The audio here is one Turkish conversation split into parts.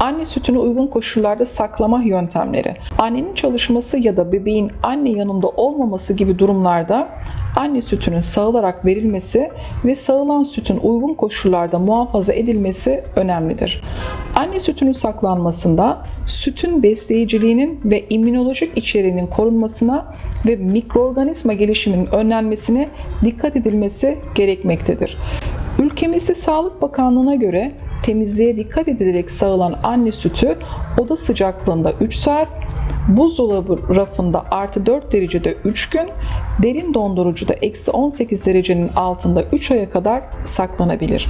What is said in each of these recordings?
Anne sütünü uygun koşullarda saklama yöntemleri. Annenin çalışması ya da bebeğin anne yanında olmaması gibi durumlarda anne sütünün sağılarak verilmesi ve sağılan sütün uygun koşullarda muhafaza edilmesi önemlidir. Anne sütünün saklanmasında sütün besleyiciliğinin ve immünolojik içeriğinin korunmasına ve mikroorganizma gelişiminin önlenmesine dikkat edilmesi gerekmektedir. Ülkemizde Sağlık Bakanlığı'na göre temizliğe dikkat edilerek sağılan anne sütü oda sıcaklığında 3 saat, buzdolabı rafında artı 4 derecede 3 gün, derin dondurucuda eksi 18 derecenin altında 3 aya kadar saklanabilir.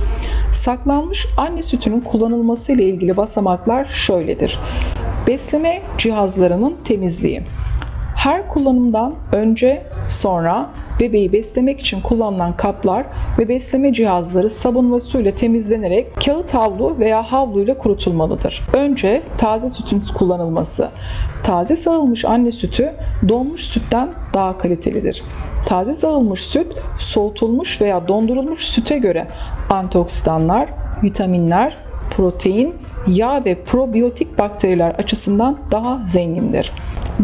Saklanmış anne sütünün kullanılması ile ilgili basamaklar şöyledir. Besleme cihazlarının temizliği. Her kullanımdan önce, sonra bebeği beslemek için kullanılan kaplar ve besleme cihazları sabun ve suyla temizlenerek kağıt havlu veya havluyla kurutulmalıdır. Önce taze sütün kullanılması. Taze sağılmış anne sütü donmuş sütten daha kalitelidir. Taze sağılmış süt soğutulmuş veya dondurulmuş süte göre antioksidanlar, vitaminler, protein, yağ ve probiyotik bakteriler açısından daha zengindir.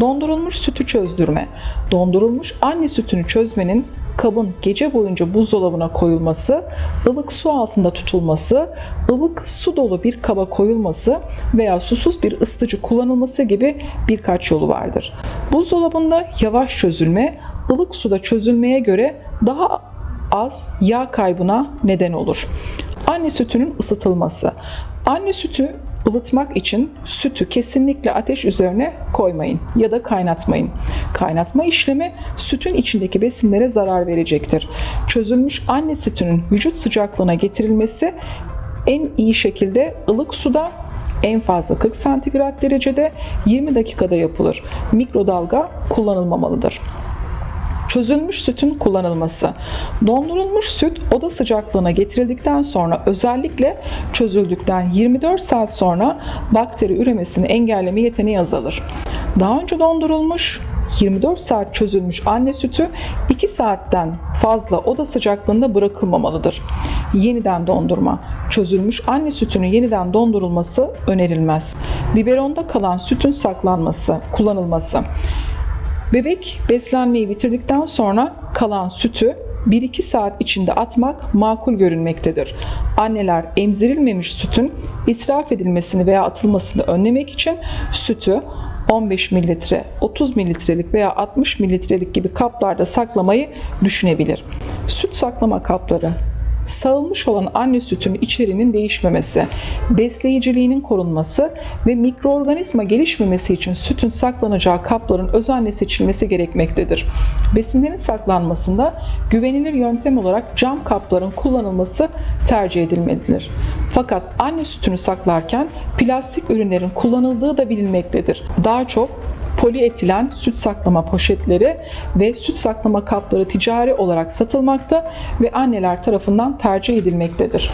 Dondurulmuş sütü çözdürme. Dondurulmuş anne sütünü çözmenin kabın gece boyunca buzdolabına koyulması, ılık su altında tutulması, ılık su dolu bir kaba koyulması veya susuz bir ısıtıcı kullanılması gibi birkaç yolu vardır. Buzdolabında yavaş çözülme, ılık suda çözülmeye göre daha az yağ kaybına neden olur. Anne sütünün ısıtılması. Anne sütü ılıtmak için sütü kesinlikle ateş üzerine koymayın ya da kaynatmayın. Kaynatma işlemi sütün içindeki besinlere zarar verecektir. Çözülmüş anne sütünün vücut sıcaklığına getirilmesi en iyi şekilde ılık suda en fazla 40 santigrat derecede 20 dakikada yapılır. Mikrodalga kullanılmamalıdır. Çözülmüş sütün kullanılması. Dondurulmuş süt oda sıcaklığına getirildikten sonra özellikle çözüldükten 24 saat sonra bakteri üremesini engelleme yeteneği azalır. Daha önce dondurulmuş 24 saat çözülmüş anne sütü 2 saatten fazla oda sıcaklığında bırakılmamalıdır. Yeniden dondurma. Çözülmüş anne sütünün yeniden dondurulması önerilmez. Biberonda kalan sütün saklanması, kullanılması. Bebek beslenmeyi bitirdikten sonra kalan sütü 1-2 saat içinde atmak makul görünmektedir. Anneler emzirilmemiş sütün israf edilmesini veya atılmasını önlemek için sütü 15 mililitre, 30 mililitrelik veya 60 mililitrelik gibi kaplarda saklamayı düşünebilir. Süt saklama kapları sağılmış olan anne sütünün içeriğinin değişmemesi, besleyiciliğinin korunması ve mikroorganizma gelişmemesi için sütün saklanacağı kapların özenle seçilmesi gerekmektedir. Besinlerin saklanmasında güvenilir yöntem olarak cam kapların kullanılması tercih edilmelidir. Fakat anne sütünü saklarken plastik ürünlerin kullanıldığı da bilinmektedir. Daha çok polietilen süt saklama poşetleri ve süt saklama kapları ticari olarak satılmakta ve anneler tarafından tercih edilmektedir.